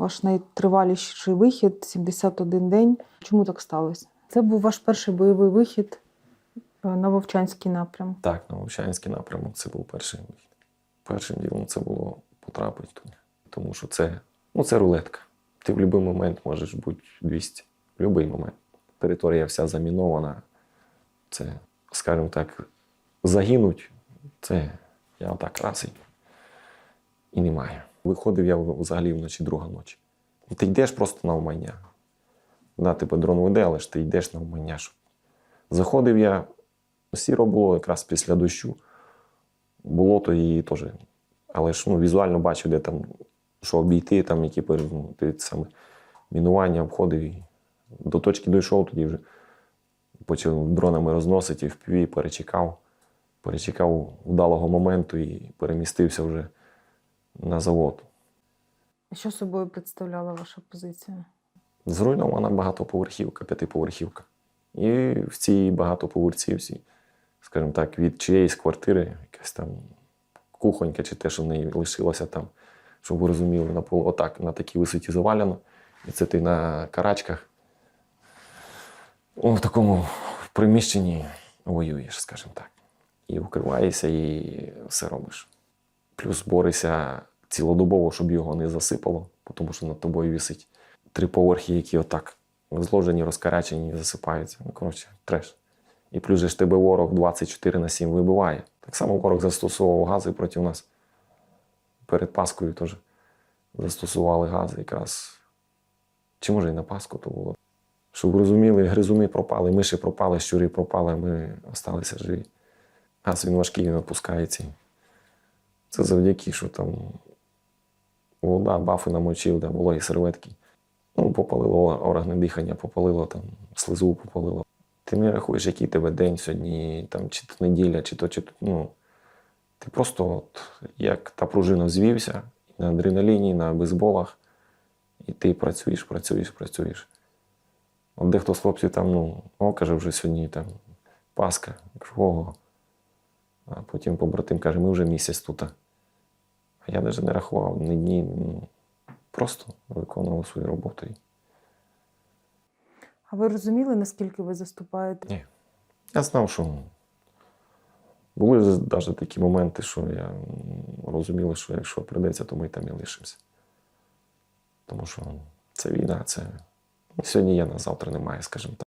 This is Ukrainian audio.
Ваш найтриваліший вихід 71 день. Чому так сталося? Це був ваш перший бойовий вихід е, на Вовчанський напрям. Так, на Вовчанський напрямок це був перший вихід. Першим ділом це було потрапити туди. Тому що це, ну, це рулетка. Ти в будь-який момент можеш бути 200. В будь-який момент. Територія вся замінована. Це, скажімо так, загинуть. Це я отак раз і, і немає. Виходив я взагалі вночі друга ночі. І ти йдеш просто на умання. Да, тебе дрон веде, але ж ти йдеш на умання. Заходив я, сіро було якраз після дощу. Було то і теж. Але ж ну, візуально бачив, де там, що обійти, там, які ну, саме мінування обходив. І до точки дійшов, тоді вже почав дронами розносити, в піві перечекав. Перечекав удалого моменту і перемістився вже на завод. Що собою представляла ваша позиція? Зруйнована багатоповерхівка, п'ятиповерхівка. І в цій багатоповерхівці, скажімо так, від чиєїсь квартири, якась там кухонька чи те, що в неї лишилося там, щоб ви розуміли, на полу, отак, на такій висоті завалено. І це ти на карачках. В такому приміщенні воюєш, скажімо так. І вкриваєшся, і все робиш. Плюс борешся цілодобово, щоб його не засипало, тому що над тобою висить три поверхи, які отак зложені, розкарачені, засипаються. Ну, коротше, треш. І плюс же ж тебе ворог 24 на 7 вибиває. Так само ворог застосовував гази проти нас. Перед Паскою теж застосували гази якраз. Чи може і на Пасху то було. Щоб розуміли, гризуни пропали, миші пропали, щури пропали, ми залишилися живі. Газ він важкий, він опускається. Це завдяки, що там вода, бафи намочив, там вологі серветки. Ну, попалило органи дихання, попалило там, слизу попалило. Ти не рахуєш, який тебе день сьогодні, там, чи то неділя, чи то, чи то. Ну, ти просто, от, як та пружина взвівся на адреналіні, на бейсболах, і ти працюєш, працюєш, працюєш. От дехто з хлопців там, ну, о, каже, вже сьогодні там Пасха, Я ого. А потім побратим каже, ми вже місяць тут. А я навіть не рахував ні дні, ну, просто виконував свою роботу. А ви розуміли, наскільки ви заступаєте? Ні. Я знав, що були навіть такі моменти, що я розумів, що якщо прийдеться, то ми там і лишимося. Тому що це війна, це сьогодні є, на завтра немає, скажімо так.